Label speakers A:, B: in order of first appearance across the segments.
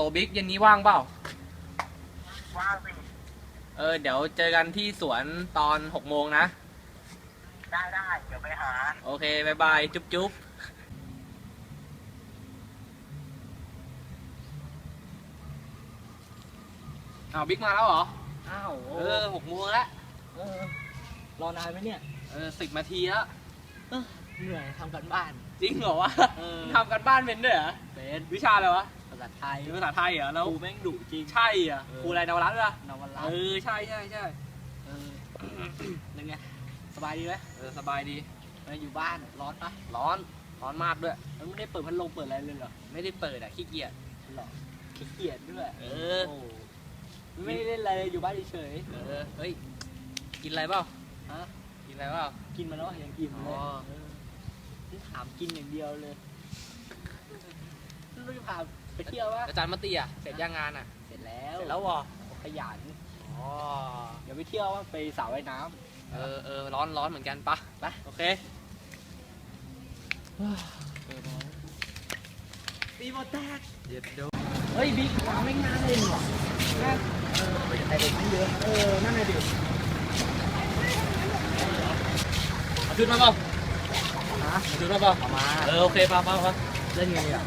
A: ลบิ๊กเย็นนี้ว่างเปล่า
B: ว่างสิ
A: เออ เดี๋ยวเจอกันที่สวนตอนหกโมงนะ
B: ได้ได้เดี๋ยวไปหา
A: โอเคบายบาย จุ๊บจุ๊บอ้าวบิ๊กมาแล้วเหรอ
C: อ้าว
A: เออหกโมงแล้ว
C: เออรอนานไหมเนี่ย
A: เออสิบนาทีแล้ว
C: เหนื่อยทำกันบ้าน
A: จริงเหรอวะ
C: เออ
A: ทำกันบ้านเป็นด้วยเหรอ
C: เป็น
A: วิชาอะไรวะ
C: ภา ษาไทย
A: ภาษาไทยเหรอแล้ว
C: ครูแม่งดุจริง
A: ใช่เหรอ
C: เออ
A: ครูอะไรนวรัตน์เหรอน
C: วรั
A: เอ
C: ตน์
A: อใช่ใช่ใช่
C: เออเป็นไงสบายดีไหม
A: เออสบายดี
C: เอออยู่บ้านร้อนปะ
A: ร้อนร้อนมากด้วย
C: แล้วไม่ได้เปิดพัดลมเปิดอะไรเลยเหรอ
A: ไม่ได้เปิดอะขี้เกียจ
C: หรอขี้เกียจด้วย
A: เออ
C: โไม่ได้เล่นอะไรเลยอยู่บ้านเฉย
A: เออเฮ้ยกินอะไรเปล่า
C: ๆฮะ
A: กินอะไรเปล่า
C: กินมาแล้วยังกินเลย
A: อ๋อ
C: เออนี่ถามกินอย่างเดียวเลยไม่ได้พา ไปเที่ยววะ
A: อาจารย์มาตีอะเสร็จย่างงานอะ
C: เสร็จแล้ว
A: เสร็จแล้ววะ
C: ขยัน
A: อ๋อ
C: เดี๋ยวไปเที่ยวว่าไปสระว่ายน้
A: เออเออร้อนร้อนเหมือนกันปะไปโอเคำ
C: ปีโมแตก
A: เดี๋ยวดู
C: เฮ้ยบิ๊กวางไม่งานเลยหรอนะเออไปเด็กไม่เยอะเออนั่นไงดิ
A: เอาชุดมาเปล่า
C: ฮะ
A: เอาชุดมาเปล่า
C: เอามา
A: เออโอเคป่ะป่ะป่ะ
C: เล่นไงอะ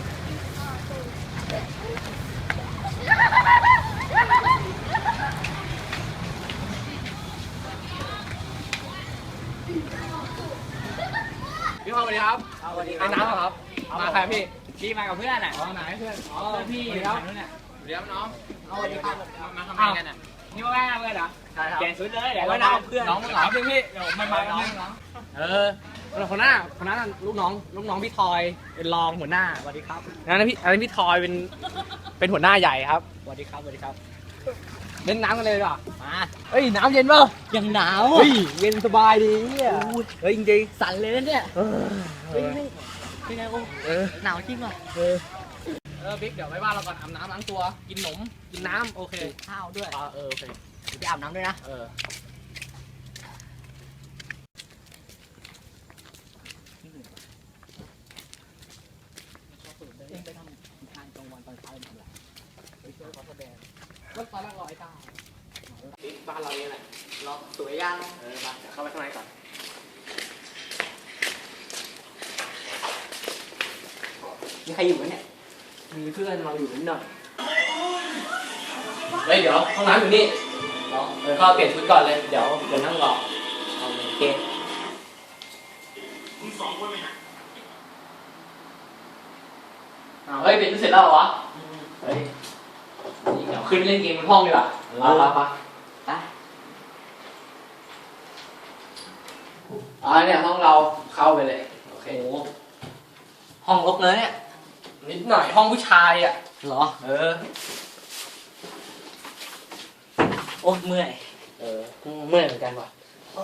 A: พี่พ่อสวัสดีครับ
C: เอาวันนี้
A: ไอ้น้ำเหรอครับ มาใครพี่
C: พี่มากับเพื่อนอะ
A: อ๋อไหนเพื่อน
C: อ๋อพี่
A: สวัสดีครับสวัสดีครับน้อง
C: เอาวันนี้ครับ
A: มามาทำอะไรกันอะ
C: นี่ว่าแม่เพื่อนเหรอ
A: ใช่ครับ
C: แกงสุดเลยเดี๋ยว
A: ว่า
C: ว่า
A: น้
C: น้
A: อ
C: องงเพื่อน
A: น้องมึงเหรอพี่พี่เดี๋ยวไม่มา
C: น้อง
A: น้องเออ คนหน้าคนนั้นลูกน้องลูกน้องพี่ทอยเป็นรองหัวหน้า
C: สวัสดีครับ
A: นั่นนะพี่อันนั้นพี่ทอยเป็นเป็นหัวหน้าใหญ่ครับ
C: สวัสดีครับสวัสดีครับ
A: เล่นน้ำกันเลยดีกว่า
C: มา
A: เฮ้ยน้ำเย็นเปล่า
C: ยังหนาว
A: เฮ้ยเย็นสบายดีเนี่ย
C: อุ้ย
A: เฮ้ยจริง
C: สั่นเลยนะเนี่ย
A: ๆเออ
C: เฮ้ยไม่เป็นไงโอ้
A: เออ
C: หนาวจริงว่ะ
A: เออเออบิ๊กเดี๋ยวไว้บ้านเราก่อนอาบน้ำล้างตัวกินขนมกินน้ำโอเค
C: ข้าวด้วย
A: อ่าเออโอเค
C: เดี๋ยวไปอาบน้ำด้วยนะ
A: เออ
C: เองไปทำงานกลางวันตอนเช้าทำอะไรไปช่วยเขาแสดง
A: ก็ตอนแรกรอไอ้ต้าบิ๊กบ้านเราเนี่ยแหละรอสว ยยังเออมาเดี๋ยวเข้าไปข้างในก่อน
C: มีใครอยู่ไหมเนี่ย
A: มีเพื่อนเราอยู่นิดหน่อยเฮ้ยเดี๋ยวห้องน้ำอยู่นี่เนาะเออเข้าเปลี่ยนชุดก่อนเลย เดี๋ยวเดี๋ยวนั่งรอเอาโอเค
B: มึงสองคนไปไหน
A: อ้าวเฮ้ยเป็นชุดเสร็จแล้วเหรอวะ เฮ้ยนี่เดี๋ยวขึ้นเล่นเกมบนห้องดีกว่าเอาละปะ
C: ไป
A: อ่าเนี่ยห้องเราเข้าไปเลย โอเค
C: โอ้โหห้องรกเลยเนี่ย
A: นิดหน่อยห้องผู้ชายอะ
C: เหรอ
A: เออ
C: โอ้เมื่อย
A: เออเมื่อยเหมือนกันว่ะ
C: โอ้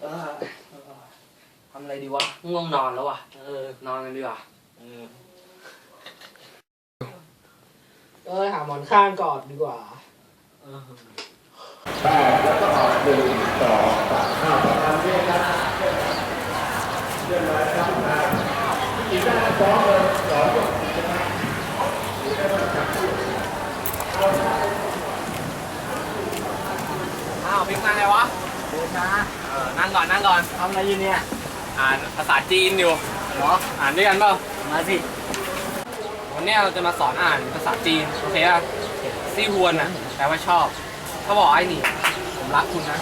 A: เออทำอะไรดีวะ
C: ง่วงนอนแล้วว่ะ
A: เออ นอนกันดีกว่า
C: เออ
A: เออหาหมอนข้างก่อนดีกว่า
C: เออ
A: อ้าวพิกมาไงวะ
C: เดินมา
A: เออนั่งก่อนนั่งก่อน
C: ทำอะไรอยู่เนี่ย
A: อ่านภาษาจีนอยู่
C: เหรอ
A: อ่านด้วยกันเปล่า
C: มาสิ
A: วันเนี้ยเราจะมาสอนอ่านภาษาจีนโอเคอะซี่ฮวนอะแปลว่าชอบ เขาบอกไอ้นี่ ผมรักคุณนะ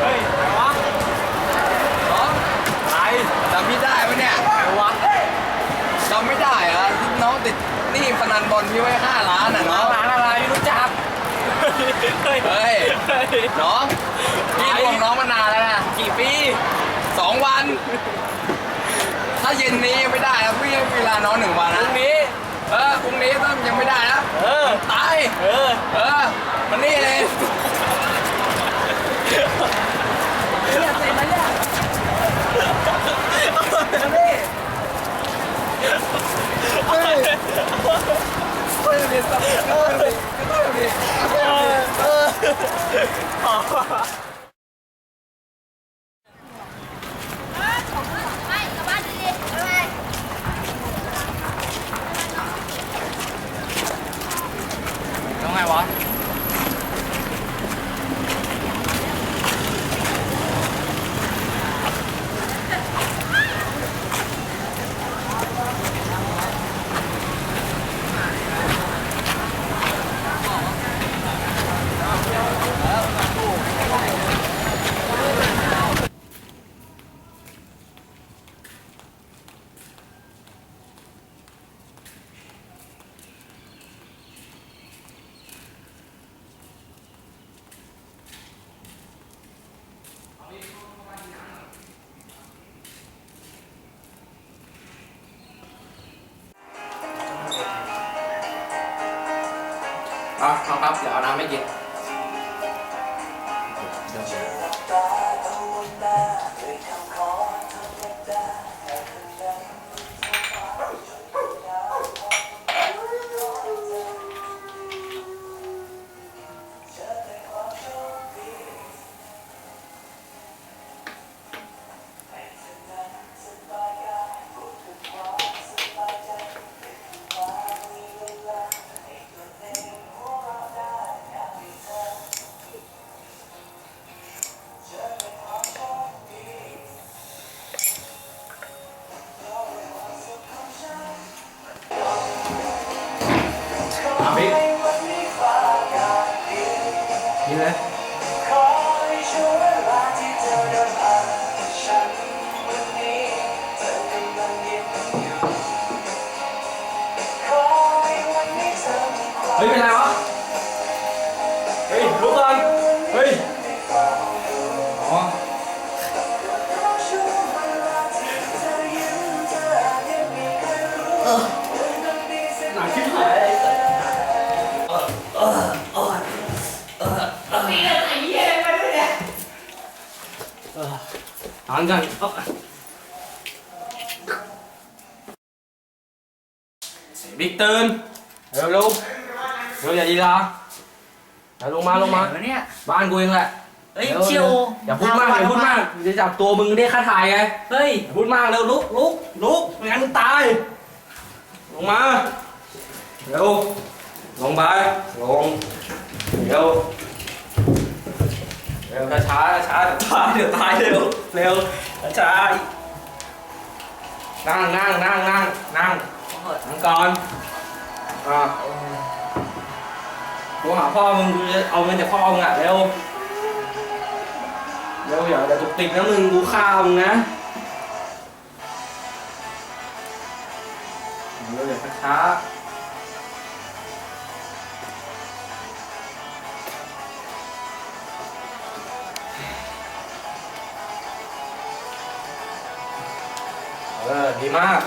A: เฮ้ยอะไรวะน้องอะไรจำพี่ได้ปะเนี่ยอะไรวะจำไม่ได้เหรอะน้องติดหนี่พนันบอลพี่ไว้ห้าล้านอะน้องล้านอะไรไม่รู้จักเฮ้ย น้องพี่ทวงน้องมานานแล้วนะกี่ปีส องวัน ถ้าเย็นนี้ยังไม่ได้นะพี่ให้เวลาน้องหนึ่งวันนะพรุ่งนี้ เออพรุ่งนี้ต้องยังไม่ได้นะ
C: เออ
A: ตาย
C: เออ
A: เออมันนี่เลย
C: เนี่ยเสร็จแล้วเนี่ยเฮ้ย
D: ไม่กลับบ้านดีๆบ๊ายบาย
A: แล้วไงวะ อะเองครับ เดี๋ยวเอาน้ำไม่กิน เอาพี่กินเลยเฮ้ยเป็นไรวะ เฮ้ยลุกก่อนเฮ้ย อ๋อานกันเอาบิ๊กตื่นเร็วเร็วเร็วอย่าดีลาเดี๋ยวลงมาลงมา
C: เนี่ย
A: บ้านกูเองแหละ
C: เฮ้ย
A: ร็ว
C: ชิว
A: อย่าพูดมากอย่าพูดมากจะจับตัวมึงได้ค่าถ่ายไง
C: เฮ้ย
A: อย่าพูดมากเร็วลุกลุกลุกไม่งั้นมึงตาย ลงมาเร็วลงไปลงเร็ว เร็วช้าช้าช้าเดี๋ยวตายเดี๋ยวตายเร็วเร็วช้านั่งนั่งนั่งนั่งนั่งนั่งก่อนอ่ากูหาพ่อมึงกูจะเอาเงินจากพ่อมึงอะเร็วเร็วอย่าอย่าตุกติกนะมึงกูฆ่ามึงนะเร็วอย่าช้า ออ ดีมาก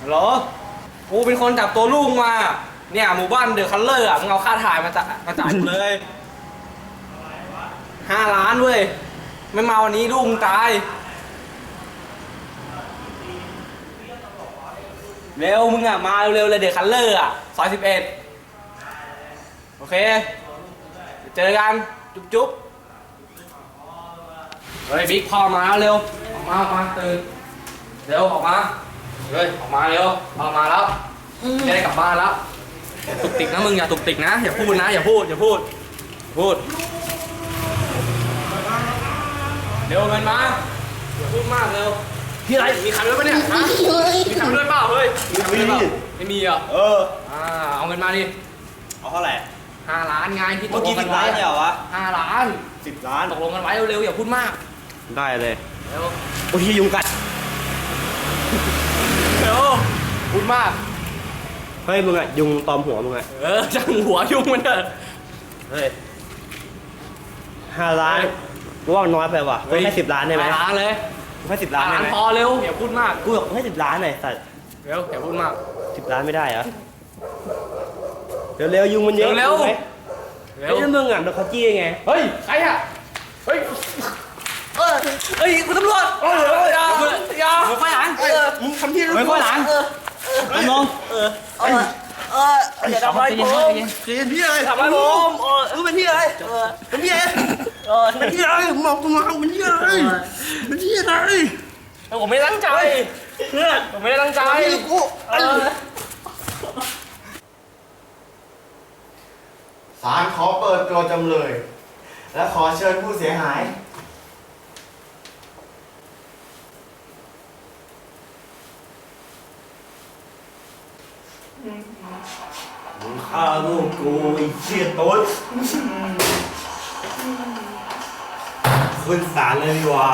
A: ฮัลโหลกูเป็นคนจับตัวลูกมา เนี่ย หมู่บ้านเดอะคัลเลอร์อะ มึงเอาค่าถ่ายมาจ่ายมาจ่ายกูเลยห้าล้านเว้ย ไม่มาวันนี้ลูกมึงตาย เร็วมึงอะ มาเร็วๆเลยเดอะคัลเลอร์อะ ซอยสิบเอ็ด โอเค เจอกัน จุ๊บจุ๊บเฮ้ยบิ๊กพ่อมาแล้วเร็วออกมาออกมาตื่นเร็วออกมาเฮ้ยออกมาเร็วออกมาแล้วจะได้กลับบ้านแล้วอย่าตุกติกนะมึงอย่าตุกติกนะอย่าพูดนะอย่าพูดอย่าพูดอย่าพูดเร็วเงินมาอย่าพูดมากเร็วพี่อะไรมีคันด้วยปะเนี่ยฮะมีคันด้วยเปล่าเฮ้ยมีคันด้วยเปล่าไม่มีเหรอะ
E: เออ
A: อ่าเอาเงินมาดิ
E: เอาเท่าไหร่
A: ห้าล้านไงที่ต
E: เมื่อก
A: ล
E: กี้
A: งกั
E: สิ
A: น
E: บ
A: ไว้
E: ล้านเนี่ยเหรอวะ
A: ห้าล้าน
E: สิบล้าน
A: ตกลงกันไว้เร็วๆอย่าพูดมาก
E: ได้เลย
A: เร็ว
E: โอ้ยยุงกัด
A: เร็วพูดมาก
E: เฮ้ยมึงอะยุงตอมหัวมึงอะ
A: เออจังหัวยุ่งมันเถอะ
E: เฮ้ยห้าล้านกูว่ามันน้อยไปว่ะกูให้สิบล้านได้ไหม
A: ห้ล้านเลย
E: กูให้สิบล้านได้
A: ล้าน
E: ไหม
A: พอเร็วอย่าพูดมาก
E: กูบอกให้สิบล้านหน่อยสัตว์
A: เร็วอย่าพูดมาก
E: สิบล้านไม่ได้เหรอ เร็วๆยุงมันเยอะ
A: เร็วๆ
E: ไหม
A: เร็
E: เฮ้
A: วย
E: แล้วมึงอะโดนเขาจี้ไง
A: เฮ้ยใครอะเฮ้ย
E: เฮ้เฮ้ยคุณตำรวจเอออย่าอย่ามือไฟหลังเออมึงทำที่
C: ไม่ค่อยหลัง
E: เออ
C: น้องน้อง
E: เออเออเอออย่าทำอะไรผม
C: ใจเย็นพี่เลย
E: ทำอะไรผมเออมึงเป็นที่อะไรเออเป็นที่อะไรเออ
C: เป็นที่อะไรมองกูมาเป็นที่อะไรเป็นที่อะไร
E: ผมไม่ตั้งใจเพื่อนผมไม่ได้ตั้งใจ
C: พี่กู
E: เออ
F: ศาลขอเปิดตัวจำเลย และขอเชิญผู้เสียหาย
E: ฆ่าลูกกูไอ้เชี่ยตุ๊ดขึ้นศาลเลยดีกว่า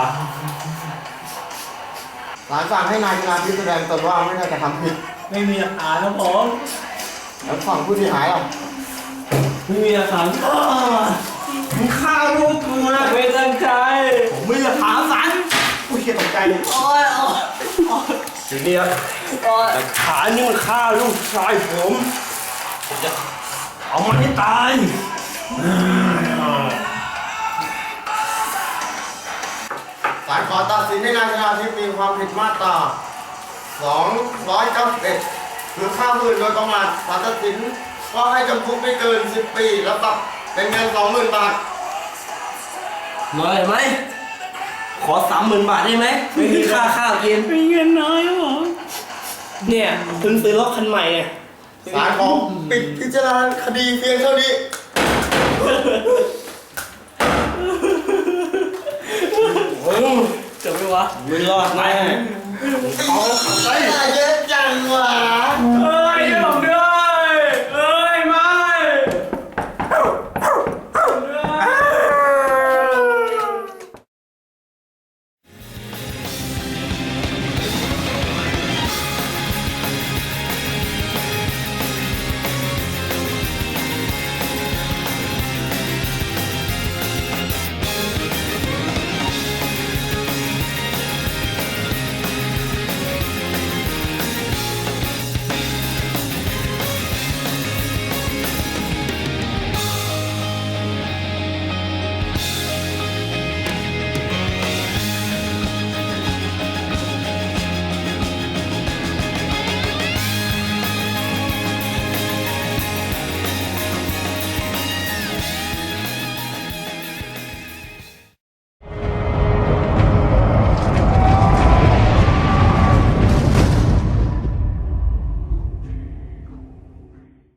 F: ศาลสั่งให้นายชนาทิพย์แสดงตนว่าไม่ได้กระทำผิด
E: ไม่มีหลักฐานครับผม
F: แล้วฝั่งผู้เสียหายล่ะ
E: ไม่มีหลักฐานอ้ามึงฆ่าลูกกูนะไม่ตั้งใจผมไม่ได้ถามสัน
F: ผู้เสียตกใจเลย
E: โอ้ยโอ้ยโอ้ยทีนี้หลักฐานนี่มันฆ่าลูกชายผมผมจะเอามันให้ตาย
F: ศาลขอตัดสินให้นายชนาทิพย์มีความผิดมาตรา291คือฆ่าผู้อื่นโดยประมาทศาลตัดสิน ก็ให้จำคุกไม่เกิน 10 ปีและปรับเป็นเงิน20,000 บาท
E: น้อยไหม ขอสามหมื่นบาทได้ไหมไม่มีค่าข้าวกิน
C: มีเงินน้อยหรอ
E: เนี่ยเพิ่งซื้อรถคันใหม่ไง
F: ศาลขอปิดพิจารณาคดีเพียงเท่านี้
E: จบไหมวะไม่รอดแน่
F: เยอะจังวะ
E: เฮ้